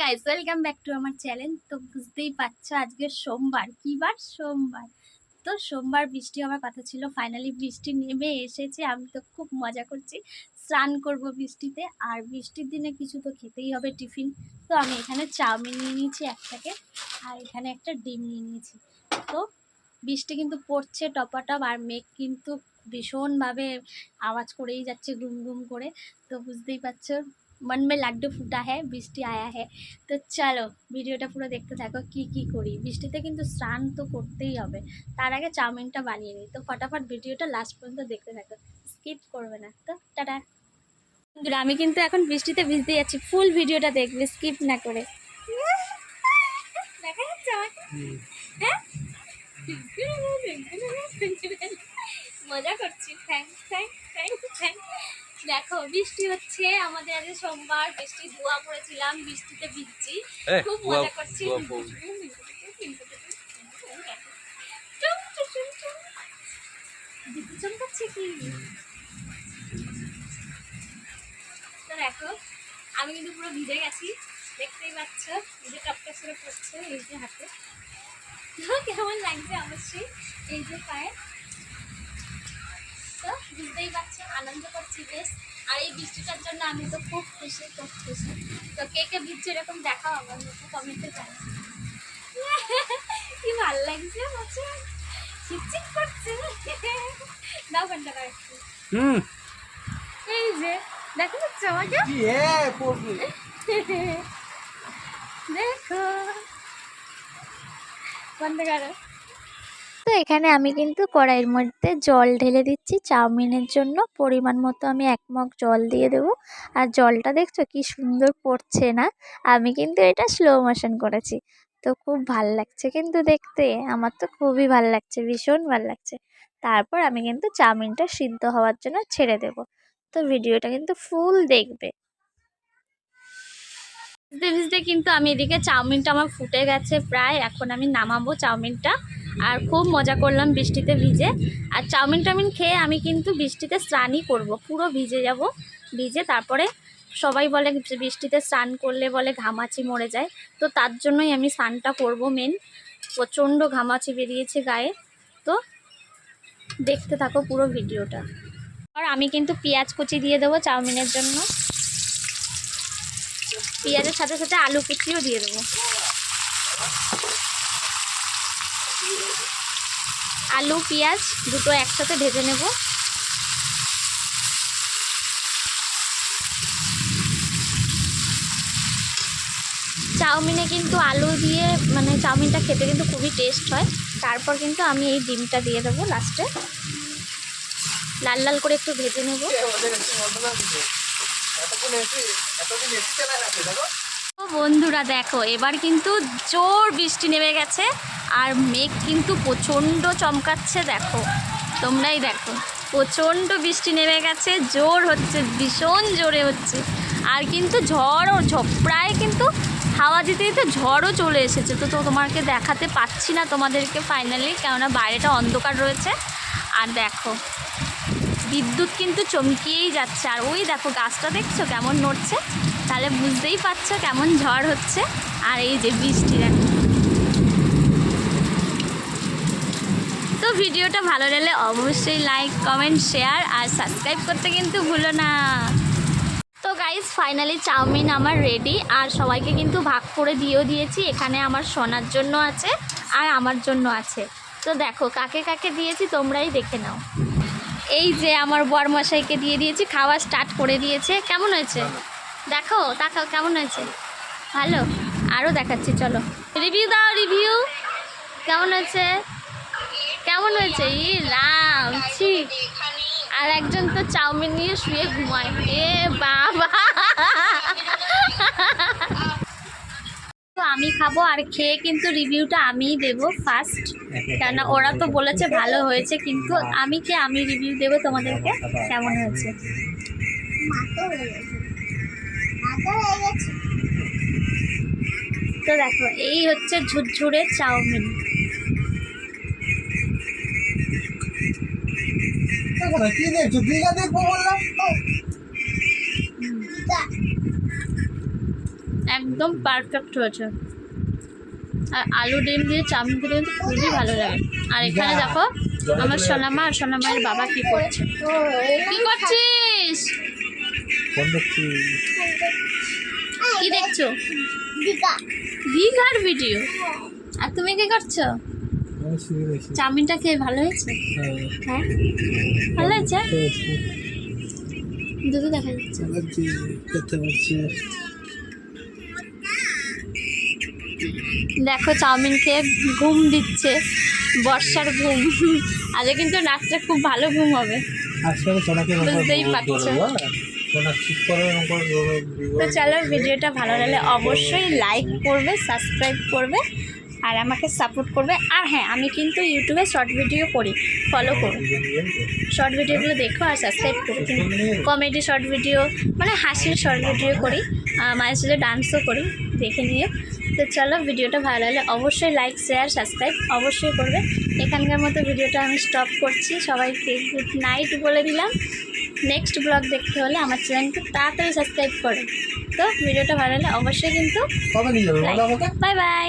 Guys welcome back to আমার channel তো বুঝতেই পারছ আজকে সোমবার। কি বার? সোমবার। তো সোমবার বৃষ্টি হওয়ার কথা ছিল। ফাইনালি বৃষ্টি নেমে এসেছে। আমি তো খুব মজা করছি। স্নান করব বৃষ্টিতে। আর বৃষ্টির দিনে কিছু তো খেতেই হবে টিফিন। তো আমি এখানে চাউমিন নিয়ে নিয়েছি এক প্যাকেট। আর এখানে একটা ডিম নিয়ে নিয়েছি। তো বৃষ্টি কিন্তু পড়ছে টপাটপ। আর মেঘ কিন্তু ভীষণভাবে আওয়াজ করেই যাচ্ছে, গুম গুম করে। তো বুঝতেই পারছ মন মে লাড্ডু ফুটা হ্যাঁ বৃষ্টি আয়া হ্যাঁ তো চলো ভিডিওটা পুরো দেখতে থাকো কি কি করি বৃষ্টিতে কিন্তু স্নান তো করতেই হবে তার আগে চাউমিনটা বানিয়ে নিই তো ফটাফট ভিডিওটা লাস্ট পর্যন্ত দেখতে থাকো স্কিপ করবে না। তো টাটা। আমি কিন্তু এখন বৃষ্টিতে ভিজতে যাচ্ছি ফুল ভিডিওটা দেখবে স্কিপ না করে। হ্যাঁ? মজা করছি। থ্যাংক থ্যাংক থ্যাংক থ্যাংক দেখো বৃষ্টি হচ্ছে আমাদের আজ সোমবার বৃষ্টি ধোয়া পড়েছিলাম বৃষ্টিতে ভিজছি। খুব মজা করছি। চমকাচ্ছে কি তো দেখো আমি কিন্তু পুরো ভিজে গেছি। দেখতেই পাচ্ছ এই যে টপটা করে পড়ছে এই যে হাতে। কেমন লাগছে অবশ্যই এই যে পায়ে। বুঝতেই পারছি আনন্দ করছি বেশ। আর এই বৃষ্টিটার জন্য আমি তো খুব খুশি খুব খুশি। তো কে কে ভিজছে এরকম দেখাও আমার মতো কমেন্টে জানাও। কি ভালো লাগছে বলছে? চিকচিক করছে। দাও ঘণ্টা একটু। হুম। এই যে দেখো যাচ্ছে আমাকে? কি এ পড়বি। দেখো। বন্ধ করো। এখানে আমি কিন্তু কড়াইয়ের মধ্যে জল ঢেলে দিচ্ছি। চাউমিনের জন্য পরিমাণ মতো আমি এক মগ জল দিয়ে দেবো। আর জলটা দেখছ কি সুন্দর পড়ছে না? আমি কিন্তু এটা স্লো মোশন করেছি। তো খুব ভালো লাগছে কিন্তু দেখতে। আমার তো খুবই ভালো লাগছে, ভীষণ ভালো লাগছে। তারপর আমি কিন্তু চাউমিনটা সিদ্ধ হওয়ার জন্য ছেড়ে দেব। তো ভিডিওটা কিন্তু ফুল দেখবে। ভিজতে ভিজতে কিন্তু আমি এদিকে চাউমিনটা আমার ফুটে গেছে প্রায়। এখন আমি নামাবো চাউমিনটা। আর খুব মজা করলাম বৃষ্টিতে ভিজে। আর চাউমিন টাউমিন খেয়ে আমি কিন্তু বৃষ্টিতে স্নানই করব, পুরো ভিজে যাব। ভিজে তারপরে সবাই বলে বৃষ্টিতে স্নান করলে বলে ঘামাচি মরে যায়। তো তার জন্যই আমি স্নানটা করব মেন প্রচণ্ড ঘামাচি বেরিয়েছে গায়ে। তো দেখতে থাকো পুরো ভিডিওটা। আর আমি কিন্তু পেঁয়াজ কুচি দিয়ে দেবো চাউমিনের জন্য। পেঁয়াজের সাথে সাথে আলু কুচিও দিয়ে দেবো। আলু, পেঁয়াজ দুটো একসাথে ভেজে নেব। চাউমিনে কিন্তু আলু দিয়ে মানে চাউমিনটা খেতে কিন্তু খুবই টেস্ট হয়। তারপর কিন্তু আমি এই ডিমটা দিয়ে দেবো লাস্টে লাল লাল করে একটু ভেজে নেব। বন্ধুরা দেখো, এবার কিন্তু জোর বৃষ্টি নেমে গেছে। আর মেঘ কিন্তু প্রচণ্ড চমকাচ্ছে, দেখো। তোমরাই দেখো। প্রচণ্ড বৃষ্টি নেমে গেছে, জোর হচ্ছে, ভীষণ জোরে হচ্ছে। আর কিন্তু ঝড়ও প্রায় কিন্তু হাওয়া দিতে দিতে ঝড়ও চলে এসেছে। তো তো তোমাকে দেখাতে পাচ্ছি না তোমাদেরকে ফাইনালি কেননা বাইরেটা অন্ধকার রয়েছে। আর দেখো, বিদ্যুৎ কিন্তু চমকিয়েই যাচ্ছে। আর ওই দেখো, গাছটা দেখছ কেমন নড়ছে? তাহলে বুঝতেই পারছ কেমন ঝড় হচ্ছে। আর এই যে বৃষ্টি, দেখো। ভিডিওটা ভালো লাগলে অবশ্যই লাইক কমেন্ট শেয়ার আর সাবস্ক্রাইব করতে কিন্তু ভুলো না। তো গাইজ ফাইনালি চাউমিন আমার রেডি আর সবাইকে কিন্তু ভাগ করে দিয়েও দিয়েছি। এখানে আমার সোনার জন্য আছে আর আমার জন্য আছে। তো দেখো, কাকে কাকে দিয়েছি তোমরাই দেখে নাও। এই যে আমার বরমশাইকে দিয়ে দিয়েছি, খাওয়া স্টার্ট করে দিয়েছে। কেমন হয়েছে? দেখো তাকাও কেমন হয়েছে? ভালো? আরও দেখাচ্ছি, চলো। রিভিউ দাও রিভিউ কেমন হয়েছে? কেমন হয়েছে? ই রাম, ছি। আর একজন তো চাউমিন নিয়ে শুয়ে ঘুমায়। এ বাবা। আমি খাব আর খেয়ে কিন্তু রিভিউটা আমিই দেবো ফার্স্ট। কেননা ওরা তো বলেছে ভালো হয়েছে, কিন্তু আমি কে আমি রিভিউ দেবো তোমাদেরকে? কেমন হয়েছে? তো দেখো, এই হচ্ছে ঝুরঝুরে চাউমিন। কি দেখছ দীঘা দেখব বললাম। একদম পারফেক্ট হয়েছে। আর আলু ডিম দিয়ে চাউমিন কিন্তু খুবই ভালো লাগে। আর এখানে দেখো আমার সোনামা আর সোনামায়ের বাবা কি করছে। কি করছিস? কি দেখছ? দীঘার ভিডিও আর তুমি কি করছ? চাউমিনটা খেয়ে ভালো হয়েছে? হ্যাঁ। হ্যাঁ? ভালো হয়েছে? খেয়েছি। দুধ দেখা যাচ্ছে। দেখো চাউমিন খেয়ে ঘুম দিচ্ছে। বর্ষার ঘুম। আজকে কিন্তু রাত্রে খুব ভালো ঘুম হবে। বুঝতেই পারছ। হ্যাঁ? তো চলো ভিডিওটা ভালো লাগলে অবশ্যই লাইক করবে সাবস্ক্রাইব করবে। আর আমাকে সাপোর্ট করবে। আর হ্যাঁ আমি কিন্তু ইউটিউবে শর্ট ভিডিও করি ফলো করো। শর্ট ভিডিওগুলো দেখো আর সাবস্ক্রাইব করো। কমেডি শর্ট ভিডিও মানে হাসির শর্ট ভিডিও করি। মাঝে সাঝে ডান্সও করি দেখে নিও। তো চলো ভিডিওটা ভালো লাগলে অবশ্যই লাইক শেয়ার সাবস্ক্রাইব অবশ্যই করবে। এখানকার মতো ভিডিওটা আমি স্টপ করছি। সবাইকে গুড নাইট বলে দিলাম। নেক্সট ব্লগ দেখতে হলে আমার চ্যানেলকে তাড়াতাড়ি সাবস্ক্রাইব করো। তো ভিডিওটা ভালো লাগলে অবশ্যই কিন্তু বাই বাই